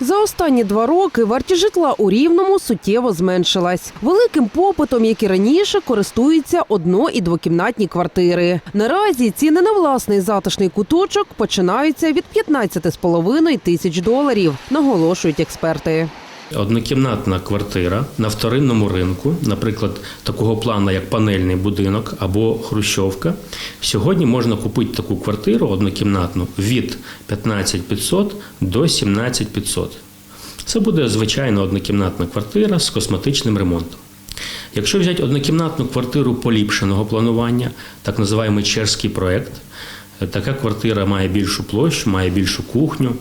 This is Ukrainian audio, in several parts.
За останні два роки вартість житла у Рівному суттєво зменшилась. Великим попитом, як і раніше, користуються одно- і двокімнатні квартири. Наразі ціни на власний затишний куточок починаються від 15,5 тисяч доларів, наголошують експерти. Однокімнатна квартира на вторинному ринку, наприклад, такого плану, як панельний будинок або хрущовка. Сьогодні можна купити таку квартиру однокімнатну від 15500 до 17500. Це буде звичайна однокімнатна квартира з косметичним ремонтом. Якщо взяти однокімнатну квартиру поліпшеного планування, так називаємо чешський проект, така квартира має більшу площу, має більшу кухню.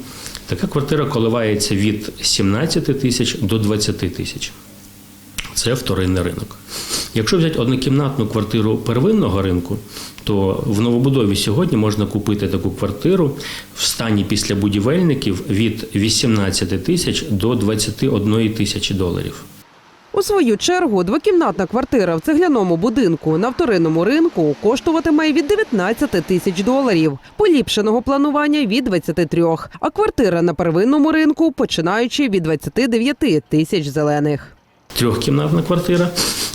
Така квартира коливається від 17 тисяч до 20 тисяч. Це вторинний ринок. Якщо взяти однокімнатну квартиру первинного ринку, то в новобудові сьогодні можна купити таку квартиру в стані після будівельників від 18 тисяч до 21 тисячі доларів. У свою чергу двокімнатна квартира в цегляному будинку на вторинному ринку коштуватиме від 19 тисяч доларів, поліпшеного планування від 23, а квартира на первинному ринку починаючи від 29 тисяч зелених. Трьохкімнатна квартира.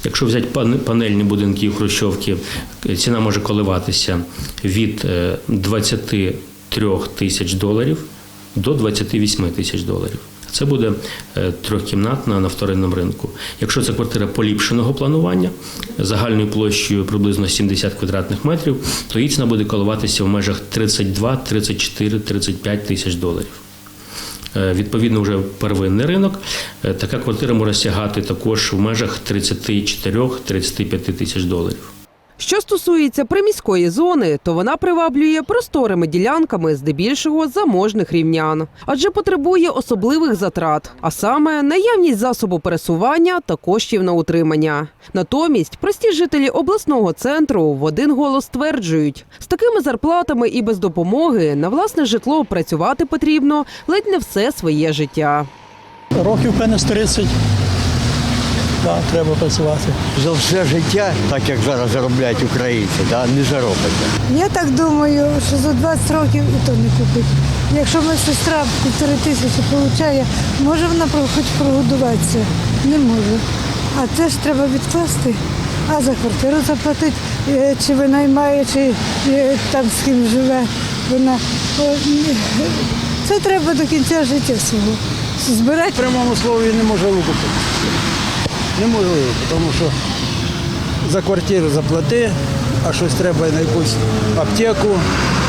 Якщо взяти панельні будинки і хрущовки, ціна може коливатися від е, 23 тисяч доларів до 28 тисяч доларів. Це буде е, трьохкімнатна на вторинному ринку. Якщо це квартира поліпшеного планування загальною площею приблизно 70 квадратних метрів, то її ціна буде коливатися в межах 32, 34, 35 тисяч доларів. Е, Відповідно, вже первинний ринок. Е, Така квартира може сягати також в межах 34-35 тисяч доларів. Що стосується приміської зони, то вона приваблює просторими ділянками здебільшого заможних рівнян, адже потребує особливих затрат, а саме наявність засобу пересування та коштів на утримання. Натомість прості жителі обласного центру в один голос стверджують, з такими зарплатами і без допомоги на власне житло працювати потрібно ледь не все своє життя. Років певне з 30. Да, треба працювати. За все життя, так як зараз заробляють українці, да, не заробиться. Я так думаю, що за 20 років і то не купить. Якщо моя сестра півтори тисячі отримує, може вона хоч прогодуватися? Не може. А це ж треба відкласти. А за квартиру заплатити, е, чи винаймає, чи е, там з ким живе вона. Це треба до кінця життя свого. Збирати В прямому слові неможливо купити. Неможливо, тому що за квартиру заплати, а щось треба на якусь аптеку,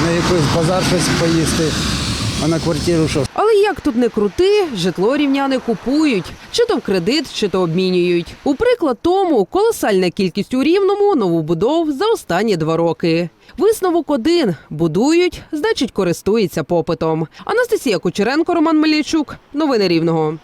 на якийсь базар щось поїсти, а на квартиру що? Але як тут не крути, житло рівняни купують, чи то в кредит, чи то обмінюють. У приклад тому колосальна кількість у рівному новобудов за останні два роки. Висновок один будують, значить користуються попитом. Анастасія Кучеренко, Роман Мельничук. Новини Рівного.